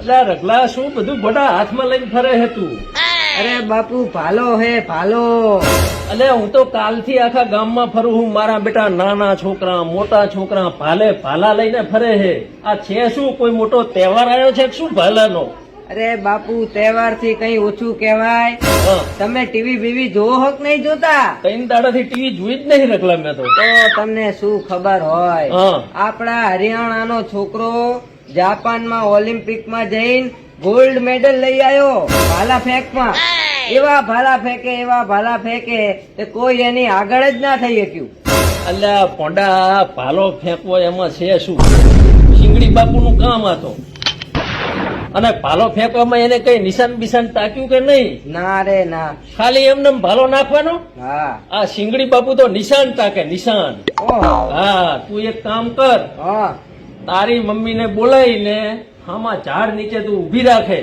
એટલે રગલા શું? બધું ગોડા હાથમાં લઈને ફરે હે તું. અરે બાપુ ભાલો હે ભાલો. અલે હું તો કાલથી આખા ગામમાં ફરું હું મારા બેટા નાના છોકરા મોટા છોકરા ભાલે ભાલા લઈને ફરે હે આ છે શું? કોઈ મોટો તહેવાર આવ્યો છે શું ભાલાનો? અરે બાપુ તહેવારથી કઈ ઓછું કહેવાય. તમે ટીવી બીવી જોવો હક નહીં જોતા? ત્રણ દાડાથી ટીવી જોઈ જ નહીં રગલા મેં તો. તમને શું ખબર હોય? આપણા હરિયાણાનો છોકરો જાપાનમાં ઓલિમ્પિકમાં જઈને ગોલ્ડ મેડલ લઈ આવ્યો. ભાલા ફેંકમાં એવા ભાલા ફેંકે એવા ભાલા ફેંકે તે કોઈ એની આગળ જ ના થઈ શક્યું. અલ્યા પોંડા ભાલો ફેંકવો એમાં છે શું? શિંગડી બાપુનું કામ હતો અને ભાલો ફેંકવામાં એને કઈ નિશાન બિશાન તાક્યું કે નહીં? ના રે ના. ખાલી એમને ભાલો નાખવાનો? હા. આ શિંગડી બાપુ તો નિશાન તાકે નિશાન. હા તું એક કામ કર. હા. તારી મમ્મીને બોલાવીને આમાં ઝાડ નીચે તું ઊભી રાખે.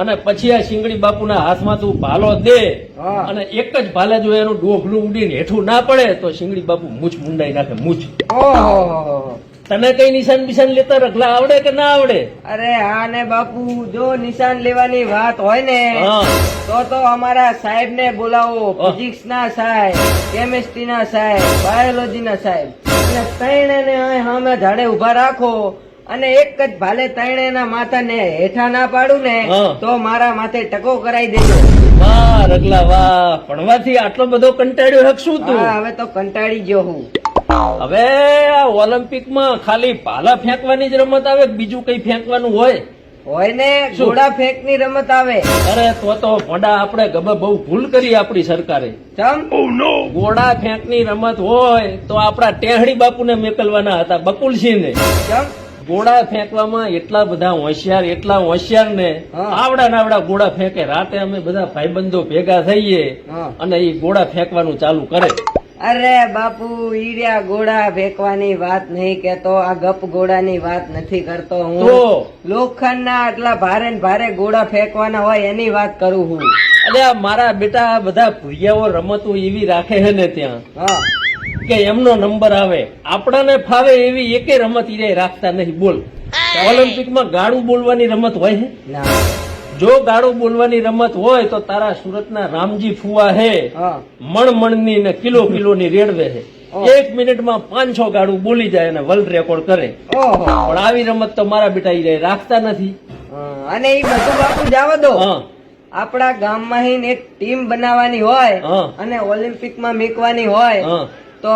અને પછી આ શિંગડી બાપુના હાથમાં તું ભાલો દે. અને એક જ ભાલે જો એનું ડોકલું ઉડીને હેઠું ના પડે તો શિંગડી બાપુ મૂછ મુંડાઈ નાખે મૂછ. તને કઈ નિશાન બિશાન લેતા રખલા આવડે કે ના આવડે? અરે હા ને બાપુ જો નિશાન લેવાની વાત હોય ને તો તો અમારા સાહેબ ને બોલાવો. ફિઝિક્સ ના સાહેબ કેમિસ્ટ્રી ના સાહેબ બાયોલોજી ના સાહેબ. અને ત્રણે ને અમે ઝાડે ઊભા રાખો. અને એક જ ભાલે ત્રણે ના માથા ને હેઠા ના પાડું ને તો મારા માથે ટકો કરાઈ દેજો. વાહ રગલા વાહ. ભણવાથી આટલો બધો કંટાળ્યો હક શું તું? હવે તો કંટાળી ગયો હું. હવે આ ઓલિમ્પિક ખાલી પાલા ફેંકવાની જ રમત આવે બીજું કઈ ફેંકવાનું હોય? હોય ને ઘોડા ફેંકની રમત આવે. અરે તો તો ઘોડા આપણે ગમે બહુ ભૂલ કરી આપણી સરકારે. ચમ? ગોળા ફેંકની રમત હોય તો આપણા ટેહડી બાપુને મેકલવાના હતા બકુલસિંહને. ચમ? ગોળા ફેંકવામાં એટલા બધા હોશિયાર એટલા હોશિયાર ને આવડા નાવડા ગોળા ફેંકે. રાતે અમે બધા ભાઈબંધો ભેગા થઈએ અને એ ગોળા ફેંકવાનું ચાલુ કરે. અરે બાપુ ઈડિયા ગોળા ફેંકવાની વાત નહીં કેતો આ ગપ ગોળાની વાત નથી કરતો હું. લોખંડના આટલા ભારે ને ભારે ગોળા ફેંકવાના હોય એની વાત કરું હું. અરે મારા બેટા બધા ભૂયાઓ રમતો એવી રાખે છે ને ત્યાં. હા. કે એમનો નંબર આવે. આપણાને ફાવે એવી એકે રમત ઈડે રાખતા નહીં. બોલ. ઓલિમ્પિકમાં ગાળું બોલવાની રમત હોય છે? ના. જો ગાડું બોલવાની રમત હોય તો તારા સુરતના રામજી ફુવા હે મણ મણની ને કિલો કિલોની રેડવે હે. એક મિનિટમાં પાંચસો ગાડું બોલી જાય અને વર્લ્ડ રેકોર્ડ કરે. પણ આવી રમત તો મારા બેટા ઈ રાખતા નથી. અને એ બધું બાપુ જવા દો. આપણા ગામમાં એક ટીમ બનાવવાની હોય. અને ઓલિમ્પિકમાં મેકવાની હોય તો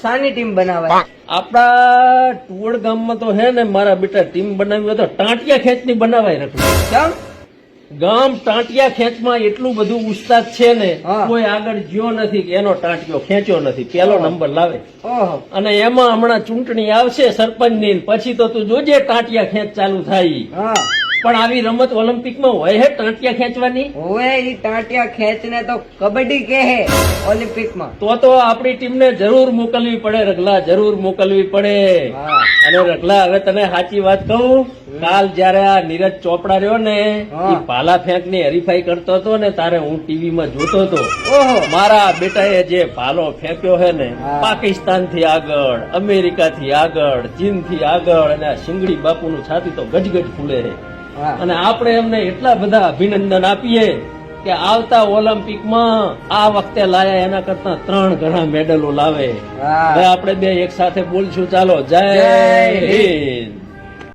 સાની ટીમ બનાવાય? આપડા ટુવડ ગામમાં તો હે ને મારા બેટા ટીમ બનાવી હોય તો ટાંટિયા ખેંચની બનાવાય રખડું ગામ ટાંટિયા ખેંચમાં એટલું બધું ઉસ્તાદ છે ને કોઈ આગળ જ્યો નથી કે એનો ટાંટિયો ખેંચ્યો નથી. પેલો નંબર લાવે. અને એમાં હમણાં ચૂંટણી આવશે સરપંચની ની પછી તો તું જોજે ટાંટિયા ખેંચ ચાલુ થાય. હા. પણ આવી રમત ઓલિમ્પિકમાં હોય હે ટાંટિયા ખેંચવાની? હોય એ ટાંટિયા ખેંચને તો કબડ્ડી કહે ઓલિમ્પિકમાં. તો તો આપણી ટીમને જરૂર મોકલવી પડે રગલા જરૂર મોકલવી પડે. અને રગલા હવે તને સાચી વાત કહું કાલ જયારે આ નીરજ ચોપડા રહ્યો ને એ ભાલા ફેંકની હરીફાઈ કરતો હતો ને તારે હું ટીવી માં જોતો હતો. ઓહો. મારા બેટાએ જે ભાલો ફેંક્યો હે ને પાકિસ્તાનથી આગળ અમેરિકા થી આગળ ચીનથી આગળ અને આ શિંગડી બાપુનું છાતી તો ગજગજ ફૂલે છે હા. અને આપણે એમને એટલા બધા અભિનંદન આપીએ કે આવતા ઓલિમ્પિકમાં આ વખતે લાયા એના કરતા ત્રણ ઘણા મેડલો લાવે. હવે આપણે બે એક સાથે બોલશું. ચાલો જય. હિન્દ.